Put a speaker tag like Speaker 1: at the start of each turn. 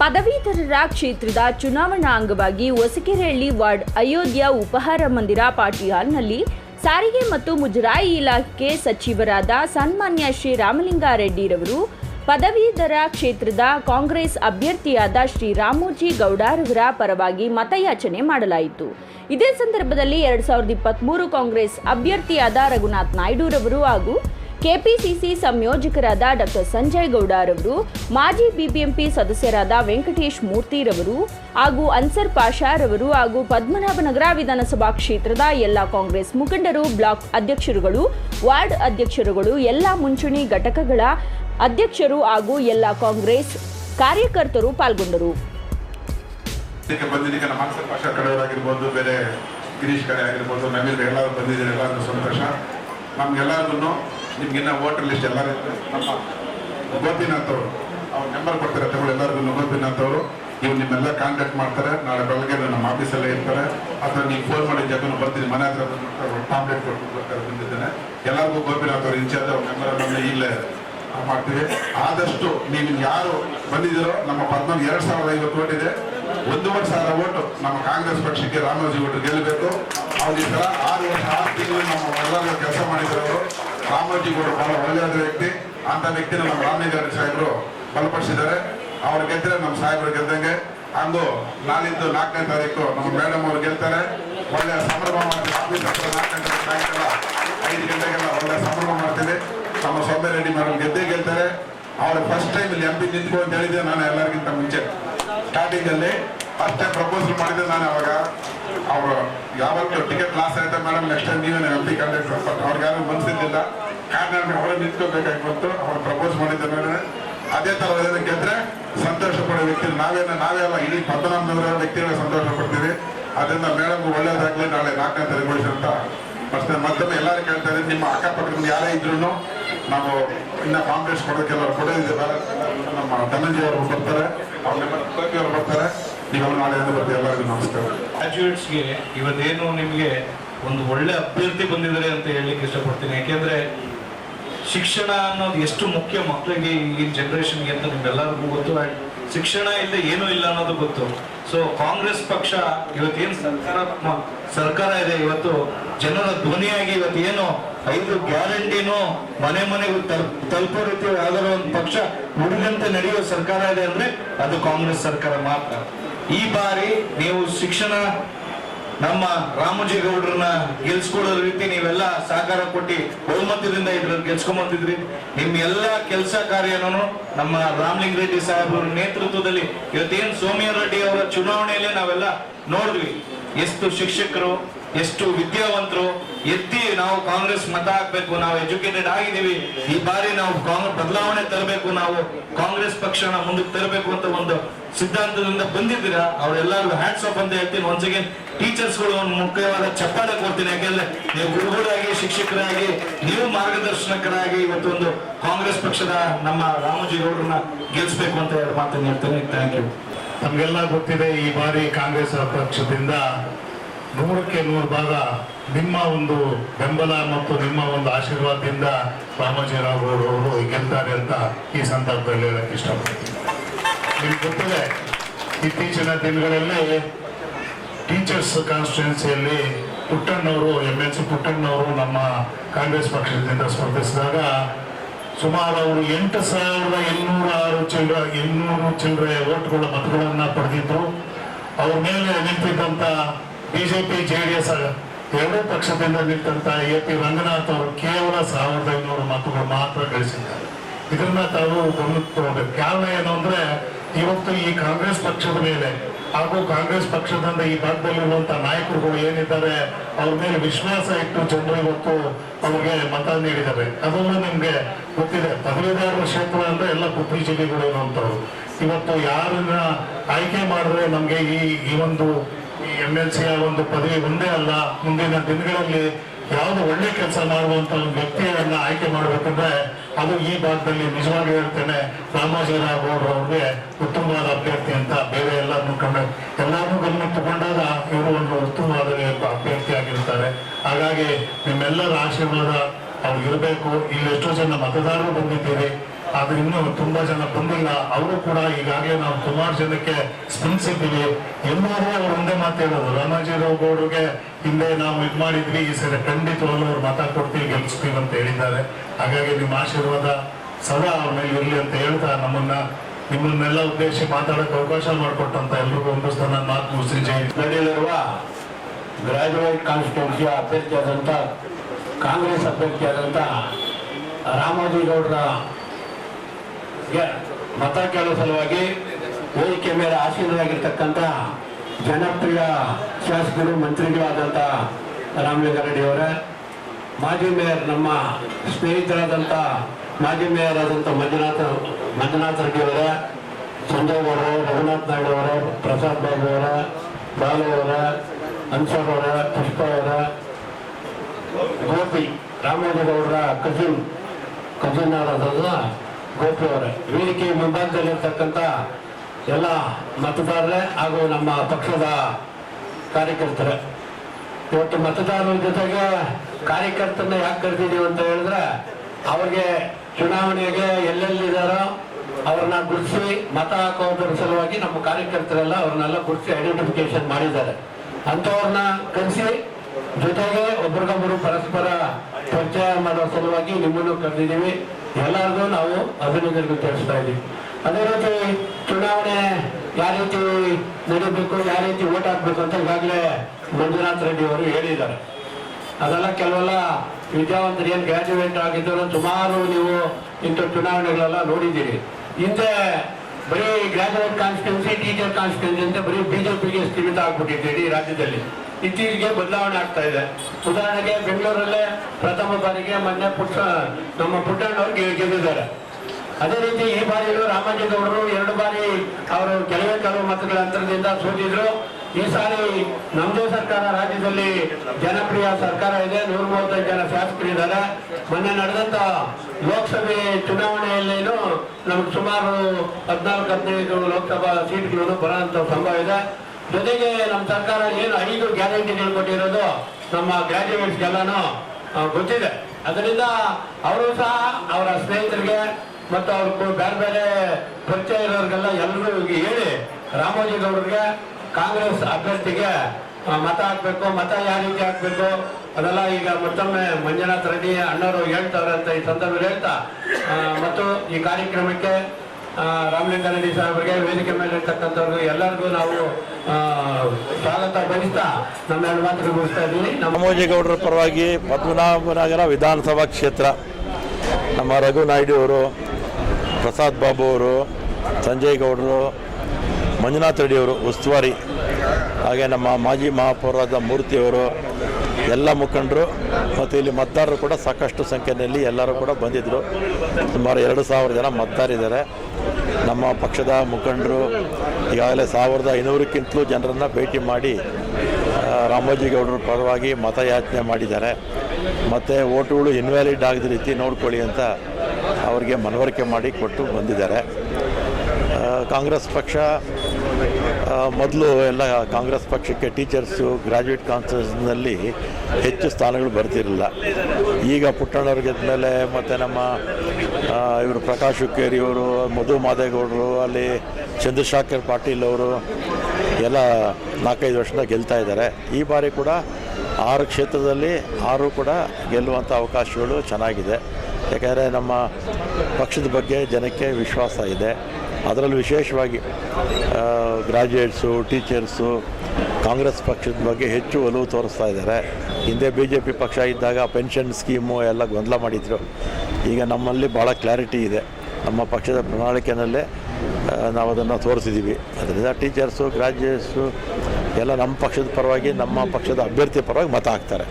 Speaker 1: ಪದವೀಧರರ ಕ್ಷೇತ್ರದ ಚುನಾವಣಾ ಅಂಗವಾಗಿ ಹೊಸಕೆರೆಹಳ್ಳಿ ವಾರ್ಡ್ ಅಯೋಧ್ಯ ಉಪಹಾರ ಮಂದಿರ ಪಾರ್ಟಿ ಹಾಲ್ನಲ್ಲಿ ಸಾರಿಗೆ ಮತ್ತು ಮುಜರಾಯಿ ಇಲಾಖೆ ಸಚಿವರಾದ ಸನ್ಮಾನ್ಯ ಶ್ರೀ ರಾಮಲಿಂಗಾರೆಡ್ಡಿರವರು, ಪದವೀಧರ ಕ್ಷೇತ್ರದ ಕಾಂಗ್ರೆಸ್ ಅಭ್ಯರ್ಥಿಯಾದ ಶ್ರೀ ರಾಮೋಜಿ ಗೌಡರವರ ಪರವಾಗಿ ಮತಯಾಚನೆ ಮಾಡಲಾಯಿತು. ಇದೇ ಸಂದರ್ಭದಲ್ಲಿ ಎರಡ್ ಸಾವಿರದ ಇಪ್ಪತ್ತ್ಮೂರು ಕಾಂಗ್ರೆಸ್ ಅಭ್ಯರ್ಥಿಯಾದ ರಘುನಾಥ್ ನಾಯ್ಡುರವರು ಹಾಗೂ ಕೆಪಿಸಿಸಿ ಸಂಯೋಜಕರಾದ ಡಾಕ್ಟರ್ ಸಂಜಯ್ ಗೌಡರವರು, ಮಾಜಿ ಬಿಬಿಎಂಪಿ ಸದಸ್ಯರಾದ ವೆಂಕಟೇಶ್ ಮೂರ್ತಿರವರು ಹಾಗೂ ಅನ್ಸರ್ ಪಾಷಾರವರು ಹಾಗೂ ಪದ್ಮನಾಭನಗರ ವಿಧಾನಸಭಾ ಕ್ಷೇತ್ರದ ಎಲ್ಲ ಕಾಂಗ್ರೆಸ್ ಮುಖಂಡರು, ಬ್ಲಾಕ್ ಅಧ್ಯಕ್ಷರುಗಳು, ವಾರ್ಡ್ ಅಧ್ಯಕ್ಷರುಗಳು, ಎಲ್ಲ ಮುಂಚೂಣಿ ಘಟಕಗಳ ಅಧ್ಯಕ್ಷರು ಹಾಗೂ ಎಲ್ಲ ಕಾಂಗ್ರೆಸ್ ಕಾರ್ಯಕರ್ತರು ಪಾಲ್ಗೊಂಡರು.
Speaker 2: ಪಾಷಾ ಗಿರೀಶ್ ಕಡೆ ಆಗಿರ್ಬೋದು ನಮ್ಮಿಂದ ಎಲ್ಲರೂ ಬಂದಿದ್ದೀರಿ, ಎಲ್ಲರೂ ಸಂತೋಷ. ನಿಮ್ಗಿನ್ನ ವೋಟರ್ ಲಿಸ್ಟ್ ಎಲ್ಲರೂ ನಮ್ಮ ಗೋಪಿನಾಥ್ ಅವರು ಅವ್ರ ನಂಬರ್ ಕೊಡ್ತಾರೆ ತಗೊಳ್ಳಿ, ಎಲ್ಲರಿಗೂ ಗೋಪಿನಾಥ್ ಅವರು ಇವ್ರು ನಿಮ್ಮೆಲ್ಲ ಕಾಂಟ್ಯಾಕ್ಟ್ ಮಾಡ್ತಾರೆ. ನಾಳೆ ಬೆಳಗ್ಗೆ ನಮ್ಮ ಆಫೀಸಲ್ಲೇ ಇರ್ತಾರೆ. ಅಥವಾ ನೀವು ಫೋನ್ ಮಾಡಿದ ಜಾಗನೂ ಬರ್ತೀನಿ, ಮನೆ ಹತ್ರ ಟ್ಯಾಬ್ಲೆಟ್ ಕೊಟ್ಟು ಬರ್ತಾರೆ, ಬಂದಿದ್ದೇನೆ. ಎಲ್ಲರಿಗೂ ಗೋಪಿನಾಥ್ ಅವರು ಇನ್ಚಾರ್ಜ್ ಅವ್ರ ನಂಬರನ್ನು ಇಲ್ಲೇ ಮಾಡ್ತೀವಿ. ಆದಷ್ಟು ನೀವು ಯಾರು ಬಂದಿದ್ದೀರೋ, ನಮ್ಮ ಪದ್ಮ ಎರಡು ಸಾವಿರದ ಐವತ್ತು ಓಟ್ ಇದೆ. ಒಂದೂವರೆ ಸಾವಿರ ಓಟು ನಮ್ಮ ಕಾಂಗ್ರೆಸ್ ಪಕ್ಷಕ್ಕೆ ರಾಮೋಜಿ ಓಟು ಗೆಲ್ಲಬೇಕು. ಅವ್ರು ಈ ಸಲ ಆರು ವರ್ಷ ಆರು ತಿಂಗಳು ನಮ್ಮ ಎಲ್ಲರಿಗೂ ಕೆಲಸ ಮಾಡಿದ್ರು ರಾಮೋಜಿ ಕೂಡ ಬಹಳ ಒಳ್ಳೆಯದ ವ್ಯಕ್ತಿ. ಅಂತ ವ್ಯಕ್ತಿನ ನಮ್ಮ ರಾಮಲಿಂಗಾರೆಡ್ಡಿ ಸಾಹೇಬರು ಬಲಪಡಿಸಿದ್ದಾರೆ. ಅವ್ರು ಗೆದ್ದರೆ ನಮ್ಮ ಸಾಹೇಬರು ಗೆದ್ದಂಗೆ. ಅಂದು ನಾಳಿದ್ದು ನಾಲ್ಕನೇ ತಾರೀಕು ನಮ್ಮ ಮೇಡಮ್ ಅವರು ಗೆಲ್ತಾರೆ. ಒಳ್ಳೆಯ ಸಂಭ್ರಮ ಮಾಡ್ತೀವಿ. ನಾಲ್ಕನೇ ಸಾಯಂಕಾಲ ಐದು ಗಂಟೆಗೆಲ್ಲ ಒಳ್ಳೆಯ ಸಂಭ್ರಮ ಮಾಡ್ತೀವಿ. ನಮ್ಮ ಸೌಮ್ಯ ರೆಡ್ಡಿ ಮೇಡಮ್ ಗೆದ್ದೇ ಗೆಲ್ತಾರೆ. ಅವ್ರು ಫಸ್ಟ್ ಟೈಮ್ ಇಲ್ಲಿ ಎಂ ಪಿ ನಿಂತ್ಕೊ ಅಂತ ಹೇಳಿದ್ದೆ. ನಾನು ಎಲ್ಲರಿಗಿಂತ ಮುಂಚೆ. ಸ್ಟಾರ್ಟಿಂಗ್ ಟೈಮ್ ಪ್ರಪೋಸಲ್ ಮಾಡಿದ್ದೆ ನಾನು ಅವಾಗ. ಅವರು ಯಾವತ್ತು ಟಿಕೆಟ್ ಲಾಸ್ ಆಯ್ತಾ ಮೇಡಮ್ ನೆಕ್ಸ್ಟ್ ಟೈಮ್ ನೀವೇ ಎಂ ಪಿ ಕ್ಯಾಂಡಿಡೇಟ್ ಬಟ್ ಅವ್ರಿಗೆ ಯಾರು ಮನ್ಸಿದ್ದಿಲ್ಲ. ಕಾರಣ ಅವರೇ ನಿಂತ್ಕೋಬೇಕಾಗಿ ಬಂತು ಅವ್ರು ಪ್ರಪೋಸ್ ಮಾಡಿದ್ದೆ ಮೇಡಮ್ ಅದೇ ಅದನ್ನ ಗೆದ್ರೆ ಸಂತೋಷ ಪಡೋ ವ್ಯಕ್ತಿ ನಾವೇನ, ನಾವೇ ಅಲ್ಲ, ಇಡೀ ಪದ್ಮನಾಭನಗರ ವ್ಯಕ್ತಿಗಳಿಗೆ ಸಂತೋಷ ಪಡ್ತೀವಿ. ಅದರಿಂದ ಮೇಡಮ್ ಒಳ್ಳೇದಾಗ್ಲಿ, ನಾಳೆ ನಾಲ್ಕನೇ ತಾರೀಕು ವಯಸ್ಸು ಅಂತ ಮತ್ತೆ ಮತ್ತೊಮ್ಮೆ ಎಲ್ಲರೂ ಕೇಳ್ತಾ ಇದ್ದೀನಿ, ನಿಮ್ಮ ಅಕ್ಕಪಕ್ಕದಲ್ಲಿ ಯಾರೇ ಇದ್ರು ನಾವು ಇನ್ನ ಕಾಂಗ್ರೆಸ್ ಕೊಡೋಕೆಲ್ಲರೂ ಕೊಡೋದಿದೆ. ಬೇರೆ ನಮ್ಮ ಧನಂಜಯ ಅವರು ಬರ್ತಾರೆ. ಅವ್ರ ಕೋಪಿ ಅವರು ಬರ್ತಾರೆ.
Speaker 3: ಗ್ರಾಜುಯೇಟ್ಸ್ಗೆ ಇವತ್ತೇನು ನಿಮಗೆ ಒಂದು ಒಳ್ಳೆ ಅಭ್ಯರ್ಥಿ ಬಂದಿದ್ದಾರೆ ಅಂತ ಹೇಳಲಿಕ್ಕೆ ಇಷ್ಟಪಡ್ತೀನಿ. ಯಾಕೆಂದ್ರೆ ಶಿಕ್ಷಣ ಅನ್ನೋದು ಎಷ್ಟು ಮುಖ್ಯ ಮಕ್ಕಳಿಗೆ ಈಗಿನ ಜನರೇಷನ್ಗೆ ಅಂತ ನಿಮ್ಗೆಲ್ಲರಿಗೂ ಗೊತ್ತು. ಆ್ಯಂಡ್ ಶಿಕ್ಷಣ ಇಲ್ಲದೆ ಏನೂ ಇಲ್ಲ ಅನ್ನೋದು ಗೊತ್ತು. ಸೊ ಕಾಂಗ್ರೆಸ್ ಪಕ್ಷ ಇವತ್ತೇನು ಸರ್ಕಾರ ಸರ್ಕಾರ ಇದೆ. ಇವತ್ತು ಜನರ ಧ್ವನಿಯಾಗಿ ಇವತ್ತೇನು ಐದು ಗ್ಯಾರಂಟಿನೂ ಮನೆ ಮನೆಗೂ ತಲ್, ತಲುಪೋ ರೀತಿ ಒಂದು ಪಕ್ಷ ಉಳಿದಂತೆ ನಡೆಯುವ ಸರ್ಕಾರ ಇದೆ ಅಂದ್ರೆ ಅದು ಕಾಂಗ್ರೆಸ್ ಸರ್ಕಾರ ಮಾತ್ರ. ಈ ಬಾರಿ ನೀವು ಶಿಕ್ಷಣ ನಮ್ಮ ರಾಮೋಜಿ ಗೌಡರನ್ನ ಗೆಲ್ಸ್ಕೊಳ್ಳೋ ರೀತಿ ನೀವೆಲ್ಲ ಸಹಕಾರ ಕೊಟ್ಟು ಬಹುಮತದಿಂದ ಇದ್ರಲ್ಲಿ ಗೆಲ್ಸ್ಕೊಂಬಂದಿದ್ರಿ ನಿಮ್ ಎಲ್ಲ ಕೆಲಸ ಕಾರ್ಯನೂ ನಮ್ಮ ರಾಮಲಿಂಗ ರೆಡ್ಡಿ ಸಾಹೇಬ್ರ ನೇತೃತ್ವದಲ್ಲಿ ಇವತ್ತೇನ್ ಸೋಮಿಯ ರೆಡ್ಡಿ ಅವರ ಚುನಾವಣೆಯಲ್ಲೇ ನಾವೆಲ್ಲ ನೋಡಿದ್ವಿ. ಎಷ್ಟು ಶಿಕ್ಷಕರು ಎಷ್ಟು ವಿದ್ಯಾವಂತರು ಎತ್ತಿ ನಾವು ಕಾಂಗ್ರೆಸ್ ಮತ ಹಾಕ್ಬೇಕು, ನಾವು ಎಜುಕೇಟೆಡ್ ಆಗಿದ್ದೀವಿ, ಈ ಬಾರಿ ನಾವು ಬದಲಾವಣೆ ತರಬೇಕು, ನಾವು ಕಾಂಗ್ರೆಸ್ ಪಕ್ಷನ ಮುಂದಕ್ಕೆ ತರಬೇಕು ಅಂತ ಒಂದು ಸಿದ್ಧಾಂತದಿಂದ ಬಂದಿದ್ದೀರಾ? ಅವರೆಲ್ಲರಿಗೂ ಹ್ಯಾಟ್ಸ್ ಆಫ್ ಅಂತ ಹೇಳ್ತೀನಿ. ಮನ್ಸಿಗೆ ಟೀಚರ್ಸ್ಗಳು ಒಂದು ಮುಖ್ಯವಾದ ಚಪ್ಪಾಳೆ ಕೊಡ್ತೀನಿ. ಯಾಕೆಂದ್ರೆ ನೀವು ಗುರುಗಳಾಗಿ, ಶಿಕ್ಷಕರಾಗಿ, ನೀವು ಮಾರ್ಗದರ್ಶನಕರಾಗಿ ಇವತ್ತೊಂದು ಕಾಂಗ್ರೆಸ್ ಪಕ್ಷದ ನಮ್ಮ ರಾಮೋಜಿ ಗೌಡ್ರನ್ನ ಗೆಲ್ಸ್ಬೇಕು ಅಂತ ಮಾತನ್ನು ಹೇಳ್ತೇನೆ. ಥ್ಯಾಂಕ್ ಯು
Speaker 4: ನಮ್ಗೆಲ್ಲ ಗೊತ್ತಿದೆ, ಈ ಬಾರಿ ಕಾಂಗ್ರೆಸ್ ಪಕ್ಷದಿಂದ ನೂರಕ್ಕೆ ನೂರು ಭಾಗ. ನಿಮ್ಮ ಒಂದು ಬೆಂಬಲ ಮತ್ತು ನಿಮ್ಮ ಒಂದು ಆಶೀರ್ವಾದದಿಂದ ರಾಮೋಜಿರಾವ್ ಅವರು ಗೆಲ್ತಾರೆ ಅಂತ ಈ ಸಂದರ್ಭದಲ್ಲಿ ಹೇಳಕ್ ಇಷ್ಟಪಡ್ತೀನಿ. ನಿಮ್ಗೆ ಗೊತ್ತಿದೆ, ಇತ್ತೀಚಿನ ದಿನಗಳಲ್ಲಿ ಟೀಚರ್ಸ್ ಕಾನ್ಸ್ಟಿಟ್ಯೂನ್ಸಿಯಲ್ಲಿ ಪುಟ್ಟಣ್ಣವರು ಎಂ ಎಲ್ ಸಿ ಪುಟ್ಟಣ್ಣವರು ನಮ್ಮ ಕಾಂಗ್ರೆಸ್ ಪಕ್ಷದಿಂದ ಸ್ಪರ್ಧಿಸಿದಾಗ ಸುಮಾರು ಅವರು ಎಂಟು ಸಾವಿರದ ಇನ್ನೂರ ಆರು ಚಿಲ್ಲರ, ಇನ್ನೂರು ಚಿಲ್ಲರೆ ಓಟ್ಗಳ ಮತಗಳನ್ನು ಪಡೆದಿದ್ರು. ಅವ್ರ ಮೇಲೆ ನಿಂತಿದ್ದಂತ ಬಿಜೆಪಿ ಜೆ ಡಿ ಎಸ್ ಎರಡೂ ಪಕ್ಷದಿಂದ ನಿಂತಂತ ಎ ಪಿ ರಂಗನಾಥ್ ಅವರು ಕೇವಲ ಸಾವಿರದ ಐನೂರು ಮತಗಳು ಮಾತ್ರ ಗಳಿಸಿದ್ದಾರೆ ಇದನ್ನ ತಾವು ಗಮನಕ್ಕೆ ತಗೋಬೇಕು ಕಾರಣ ಏನು ಅಂದ್ರೆ, ಇವತ್ತು ಈ ಕಾಂಗ್ರೆಸ್ ಪಕ್ಷದ ಮೇಲೆ ಹಾಗೂ ಕಾಂಗ್ರೆಸ್ ಪಕ್ಷದಿಂದ ಈ ಭಾಗದಲ್ಲಿರುವಂತ ನಾಯಕರುಗಳು ಏನಿದ್ದಾರೆ, ಅವ್ರ ಮೇಲೆ ವಿಶ್ವಾಸ ಇಟ್ಟು ಜನರು ಇವತ್ತು ಅವ್ರಿಗೆ ಮತ ನೀಡಿದ್ದಾರೆ. ಅದನ್ನು ನಿಮ್ಗೆ ಗೊತ್ತಿದೆ. ಪದವೀಧರ ಕ್ಷೇತ್ರ ಅಂದ್ರೆ ಎಲ್ಲ ಬುದ್ಧಿಜೀವಿಗಳು ಇರುವಂತವ್ರು ಇವತ್ತು ಯಾರನ್ನ ಆಯ್ಕೆ ಮಾಡಿದ್ರೆ ನಮ್ಗೆ ಈ ಈ ಒಂದು ಎಂ ಎಲ್ ಸಿಯ ಒಂದು ಪದವಿ ಒಂದೇ ಅಲ್ಲ, ಮುಂದಿನ ದಿನಗಳಲ್ಲಿ ಯಾವುದು ಒಳ್ಳೆ ಕೆಲಸ ಮಾಡುವಂತ ಒಂದು ವ್ಯಕ್ತಿಯನ್ನ ಆಯ್ಕೆ ಮಾಡಬೇಕಂದ್ರೆ ಅದು ಈ ಭಾಗದಲ್ಲಿ ನಿಜವಾಗಿ ಹೇಳ್ತೇನೆ, ರಾಮೋಜಿರಾವ್ ಗೌಡ್ರು ಅವ್ರಿಗೆ ಉತ್ತಮವಾದ ಅಭ್ಯರ್ಥಿ ಅಂತ ಬೇರೆ ಎಲ್ಲ ಮುಖಂಡ ಎಲ್ಲಾರನ್ನೂ ತಗೊಂಡಾಗ ಇವರು ಒಂದು ಉತ್ತಮವಾದ ಅಭ್ಯರ್ಥಿ ಆಗಿರ್ತಾರೆ. ಹಾಗಾಗಿ ನಿಮ್ಮೆಲ್ಲರ ಆಶೀರ್ವಾದ ಅವ್ರಿಗಿರ್ಬೇಕು. ಇಲ್ಲಿ ಎಷ್ಟೋ ಜನ ಮತದಾರರು ಬಂದಿದ್ದೀರಿ. ಆದ್ರೆ ಇನ್ನೂ ತುಂಬಾ ಜನ ಬಂದಿಲ್ಲ. ಅವರು ಕೂಡ ಈಗಾಗಲೇ ನಾವು ಸುಮಾರು ಜನಕ್ಕೆ ಸ್ಪಂದಿಸಿದ್ದೀವಿ ಎಲ್ಲರೂ ಅವ್ರು ಒಂದೇ ಮಾತು ಹೇಳೋದು ರಾಮಾಜಿರಾವ್ ಗೌಡ್ರಿಗೆ ಹಿಂದೆ ನಾವು ಇದು ಮಾಡಿದ್ವಿ, ಈ ಸರಿ ಖಂಡಿತವಾಗ್ಲೂ ಅವ್ರು ಮಾತಾಡ್ಕೊಡ್ತೀವಿ ಕೊಡ್ತೀವಿ, ಗೆಲ್ಸ್ತೀವಿ ಅಂತ ಹೇಳಿದ್ದಾರೆ. ಹಾಗಾಗಿ ನಿಮ್ಮ ಆಶೀರ್ವಾದ ಸದಾ ಅವ್ರ ಮೇಲೆ ಇರಲಿ ಅಂತ ಹೇಳ್ತಾ ನಮ್ಮನ್ನ, ನಿಮ್ಮನ್ನೆಲ್ಲ ಉದ್ದೇಶಿಸಿ ಮಾತಾಡಕ್ಕೆ ಅವಕಾಶ ಮಾಡಿಕೊಟ್ಟಂತ ಎಲ್ರಿಗೂ ಒಂದು ನನ್ನ ಮಾತು ಮುಗಿಸಿ ಜೈ.
Speaker 5: ನಡೆಯಲಿರುವ ಗ್ರಾಜುಯೇಟ್ ಕಾನ್ಸ್ಟಿಟ್ಯೂನ್ಸಿಯ ಅಭ್ಯರ್ಥಿಯಾದಂಥ ಕಾಂಗ್ರೆಸ್ ಅಭ್ಯರ್ಥಿಯಾದಂಥ ರಾಮೋಜಿಗೌಡರ ಮತ ಕೇಳೋ ಸಲುವಾಗಿ ವೇದಿಕೆ ಮೇಲೆ ಆಶೀರ್ವಾಗಿರ್ತಕ್ಕಂಥ ಜನಪ್ರಿಯ ಶಾಸಕರು, ಮಂತ್ರಿಗಳಾದಂಥ ರಾಮಲಿಂಗಾರೆಡ್ಡಿ ಅವರೇ, ಮಾಜಿ ಮೇಯರ್ ನಮ್ಮ ಸ್ನೇಹಿತರಾದಂಥ, ಮಾಜಿ ಮೇಯರ್ ಆದಂಥ ಮಂಜುನಾಥ ಮಂಜುನಾಥ ರೆಡ್ಡಿ ಅವರೇ ಅವರು, ರಘುನಾಥ್ ನಾಯ್ಡು ಅವರ, ಪ್ರಸಾದ್ ಬಾಬು ಅವರ, ಬಾಲು ಅವರ, ಅನ್ಸರ್ ಅವರ, ಪುಷ್ಪ ಅವರ, ಗೋಪಿ ರಾಮೋಜಿಗೌಡರ ಕಜಿನ್ ಕಜಿನ್ ಆದ ಗೋಪಿ ಅವರೇ ವೇದಿಕೆ ಮುಂಭಾಗದಲ್ಲಿರ್ತಕ್ಕಂಥ ಎಲ್ಲ ಮತದಾರರೇ ಹಾಗೂ ನಮ್ಮ ಪಕ್ಷದ ಕಾರ್ಯಕರ್ತರೇ, ಇವತ್ತು ಮತದಾರರ ಜೊತೆಗೆ ಕಾರ್ಯಕರ್ತರನ್ನ ಯಾಕೆ ಕರೆದಿದ್ದೀವಿ ಅಂತ ಹೇಳಿದ್ರೆ, ಅವ್ರಿಗೆ ಚುನಾವಣೆಗೆ ಎಲ್ಲೆಲ್ಲಿದ್ದಾರೋ ಅವ್ರನ್ನ ಗುರುತಿಸಿ ಮತ ಹಾಕೋದ್ರ ಸಲುವಾಗಿ ನಮ್ಮ ಕಾರ್ಯಕರ್ತರೆಲ್ಲ ಅವ್ರನ್ನೆಲ್ಲ ಗುರುತಿಸಿ ಐಡೆಂಟಿಫಿಕೇಶನ್ ಮಾಡಿದ್ದಾರೆ. ಅಂಥವ್ರನ್ನ ಕರೆಸಿ, ಜೊತೆಗೆ ಒಬ್ರಿಗೊಬ್ಬರು ಪರಸ್ಪರ ಪರಿಚಯ ಮಾಡೋ ಸಲುವಾಗಿ ನಿಮ್ಮನ್ನು ಕರೆದಿದ್ದೀವಿ. ಎಲ್ಲರಿಗೂ ನಾವು ಅಭಿನಂದನೆಗಳು ತಿಳಿಸ್ತಾ ಇದ್ದೀವಿ. ಅದೇ ರೀತಿ ಚುನಾವಣೆ ಯಾವ ರೀತಿ ನಡೀಬೇಕು, ಯಾವ ರೀತಿ ಓಟ್ ಹಾಕ್ಬೇಕು ಅಂತ ಈಗಾಗಲೇ ಮಂಜುನಾಥ್ ರೆಡ್ಡಿ ಅವರು ಹೇಳಿದ್ದಾರೆ. ಅದೆಲ್ಲ ಕೆಲವೆಲ್ಲ ವಿದ್ಯಾವಂತರು ಏನು ಗ್ರಾಜುಯೇಟ್ ಆಗಿದ್ದರೂ ಸುಮಾರು ನೀವು ಇಂಥ ಚುನಾವಣೆಗಳೆಲ್ಲ ನೋಡಿದ್ದೀರಿ. ಹಿಂದೆ ಬರೀ ಗ್ರಾಜುಯೇಟ್ ಕಾನ್ಸ್ಟಿಟ್ಯೂನ್ಸಿ ಟೀಚರ್ ಕಾನ್ಸ್ಟಿಟ್ಯೂನ್ಸಿ ಅಂತ ಬರೀ ಬಿಜೆಪಿಗೆ ಸ್ಥಿಮಿತ ಆಗ್ಬಿಟ್ಟಿದ್ದೀರಿ ರಾಜ್ಯದಲ್ಲಿ. ಇತ್ತೀಚೆಗೆ ಬದಲಾವಣೆ ಆಗ್ತಾ ಇದೆ. ಉದಾಹರಣೆಗೆ ಬೆಂಗಳೂರಲ್ಲೇ ಪ್ರಥಮ ಬಾರಿಗೆ ಮೊನ್ನೆ ಪುಟ್ಟ, ನಮ್ಮ ಪುಟ್ಟಣ್ಣವ್ರು ಗೆದ್ದಿದ್ದಾರೆ. ಅದೇ ರೀತಿ ಈ ಬಾರಿಯೂ ರಾಮಾಜಿಗೌಡರು ಎರಡು ಬಾರಿ ಅವರು ಕೆಲವೇ ಕೆಲವು ಮತಗಳ ಅಂತರದಿಂದ ಸೋತಿದ್ರು ಈ ಸಾರಿ ನಮ್ಮದೇ ಸರ್ಕಾರ ರಾಜ್ಯದಲ್ಲಿ ಜನಪ್ರಿಯ ಸರ್ಕಾರ ಇದೆ. ನೂರ ಮೂವತ್ತೈದು ಜನ ಶಾಸಕರಿದ್ದಾರೆ ಮೊನ್ನೆ ನಡೆದಂತ ಲೋಕಸಭೆ ಚುನಾವಣೆಯಲ್ಲೇನು ನಮ್ಗೆ ಸುಮಾರು ಹದಿನಾಲ್ಕು, ಹದಿನೈದು ಲೋಕಸಭಾ ಸೀಟ್ಗಳು ಬರೋಂಥ ಸಂಭವ ಇದೆ. ಜೊತೆಗೆ ನಮ್ಮ ಸರ್ಕಾರ ಏನು ಐದು ಗ್ಯಾರಂಟಿಗಳು ಕೊಟ್ಟಿರೋದು ನಮ್ಮ ಗ್ರಾಜುಯೇಟ್ಸ್ಗೆಲ್ಲನೂ ಆ, ಗೊತ್ತಿದೆ. ಅದರಿಂದ ಅವರು ಸಹ ಅವರ ಸ್ನೇಹಿತರಿಗೆ ಮತ್ತು ಅವ್ರ ಬೇರೆ ಬೇರೆ ಪರಿಚಯ ಇರೋರಿಗೆಲ್ಲ ಎಲ್ಲರೂ ಹೇಳಿ ರಾಮೋಜಿ ಗೌಡರಿಗೆ ಕಾಂಗ್ರೆಸ್ ಅಭ್ಯರ್ಥಿಗೆ ಮತ ಹಾಕ್ಬೇಕು ಮತ ಯಾವ ರೀತಿ ಹಾಕ್ಬೇಕು ಅದೆಲ್ಲ ಈಗ ಮತ್ತೊಮ್ಮೆ ಮಂಜುನಾಥ್ ರೆಡ್ಡಿ ಅಣ್ಣವರು ಹೇಳ್ತಾರೆ ಅಂತ ಈ ಸಂದರ್ಭದಲ್ಲಿ ಹೇಳ್ತಾ ಮತ್ತು ಈ ಕಾರ್ಯಕ್ರಮಕ್ಕೆ ರಾಮಲಿಂಗಾರೆಡ್ಡಿ ಸಾಹೇಬರಿಗೆ ವೇದಿಕೆ ಮೇಲೆ ಇರ್ತಕ್ಕಂಥವ್ರಿಗೆ ಎಲ್ಲರಿಗೂ ನಾವು ಸ್ವಾಗತ ಬಯಸ್ತಾ ನಮ್ಮ ಎರಡು ಮಾತ್ರ ಮುಗಿಸ್ತಾ ಇದ್ದೀನಿ. ನಮ್ಮ
Speaker 6: ರಾಮೋಜಿಗೌಡರ ಪರವಾಗಿ ಪದ್ಮನಾಭನಗರ ವಿಧಾನಸಭಾ ಕ್ಷೇತ್ರ, ನಮ್ಮ ರಘು ನಾಯ್ಡು ಅವರು, ಪ್ರಸಾದ್ ಬಾಬು ಅವರು, ಸಂಜಯ್ ಗೌಡರು, ಮಂಜುನಾಥ್ ರೆಡ್ಡಿಯವರು ಉಸ್ತುವಾರಿ, ಹಾಗೆ ನಮ್ಮ ಮಾಜಿ ಮಹಾಪೌರಾದ ಮೂರ್ತಿಯವರು ಎಲ್ಲ ಮುಖಂಡರು ಮತ್ತು ಇಲ್ಲಿ ಮತದಾರರು ಕೂಡ ಸಾಕಷ್ಟು ಸಂಖ್ಯೆಯಲ್ಲಿ ಎಲ್ಲರೂ ಕೂಡ ಬಂದಿದ್ದರು. ಸುಮಾರು ಎರಡು ಸಾವಿರ ಜನ ಮತದಾರಿದ್ದಾರೆ. ನಮ್ಮ ಪಕ್ಷದ ಮುಖಂಡರು ಈಗಾಗಲೇ ಸಾವಿರದ ಐನೂರಕ್ಕಿಂತಲೂ ಜನರನ್ನು ಭೇಟಿ ಮಾಡಿ ರಾಮೋಜಿಗೌಡರ ಪರವಾಗಿ ಮತಯಾಚನೆ ಮಾಡಿದ್ದಾರೆ. ಮತ್ತು ಓಟುಗಳು ಇನ್ವ್ಯಾಲಿಡ್ ಆಗದ ರೀತಿ ನೋಡ್ಕೊಳ್ಳಿ ಅಂತ ಅವರಿಗೆ ಮನವರಿಕೆ ಮಾಡಿ ಕೊಟ್ಟು ಬಂದಿದ್ದಾರೆ. ಕಾಂಗ್ರೆಸ್ ಪಕ್ಷ ಮೊದಲು ಎಲ್ಲ ಕಾಂಗ್ರೆಸ್ ಪಕ್ಷಕ್ಕೆ ಟೀಚರ್ಸು ಗ್ರ್ಯಾಜುಯೇಟ್ ಕಾನ್ಫರೆನ್ಸ್ನಲ್ಲಿ ಹೆಚ್ಚು ಸ್ಥಾನಗಳು ಬರ್ತಿರಲಿಲ್ಲ. ಈಗ ಪುಟ್ಟಣ್ಣವ್ರು ಗೆದ್ದ ಮೇಲೆ ಮತ್ತು ನಮ್ಮ ಇವರು ಪ್ರಕಾಶ್ ಹುಕ್ಕೇರಿ ಅವರು, ಮಧು ಮಾದೇಗೌಡರು, ಅಲ್ಲಿ ಚಂದ್ರಶೇಖರ್ ಪಾಟೀಲ್ ಅವರು ಎಲ್ಲ ನಾಲ್ಕೈದು ವರ್ಷದ ಗೆಲ್ತಾ ಇದ್ದಾರೆ. ಈ ಬಾರಿ ಕೂಡ ಆರು ಕ್ಷೇತ್ರದಲ್ಲಿ ಆರು ಕೂಡ ಗೆಲ್ಲುವಂಥ ಅವಕಾಶಗಳು ಚೆನ್ನಾಗಿದೆ. ಯಾಕೆಂದರೆ ನಮ್ಮ ಪಕ್ಷದ ಬಗ್ಗೆ ಜನಕ್ಕೆ ವಿಶ್ವಾಸ ಇದೆ. ಅದರಲ್ಲೂ ವಿಶೇಷವಾಗಿ ಗ್ರಾಜ್ಯುಯೇಟ್ಸು ಟೀಚರ್ಸು ಕಾಂಗ್ರೆಸ್ ಪಕ್ಷದ ಬಗ್ಗೆ ಹೆಚ್ಚು ಒಲವು ತೋರಿಸ್ತಾ ಇದ್ದಾರೆ. ಹಿಂದೆ ಬಿ ಜೆ ಪಿ ಪಕ್ಷ ಇದ್ದಾಗ ಪೆನ್ಷನ್ ಸ್ಕೀಮು ಎಲ್ಲ ಗೊಂದಲ ಮಾಡಿದರು. ಈಗ ನಮ್ಮಲ್ಲಿ ಭಾಳ ಕ್ಲಾರಿಟಿ ಇದೆ. ನಮ್ಮ ಪಕ್ಷದ ಪ್ರಣಾಳಿಕೆಯಲ್ಲೇ ನಾವು ಅದನ್ನು ತೋರಿಸಿದ್ದೀವಿ ಅದರಿಂದ ಟೀಚರ್ಸು ಗ್ರಾಜ್ಯುಯೇಟ್ಸು ಎಲ್ಲ ನಮ್ಮ ಪಕ್ಷದ ಪರವಾಗಿ, ನಮ್ಮ ಪಕ್ಷದ ಅಭ್ಯರ್ಥಿ ಪರವಾಗಿ ಮತ ಹಾಕ್ತಾರೆ.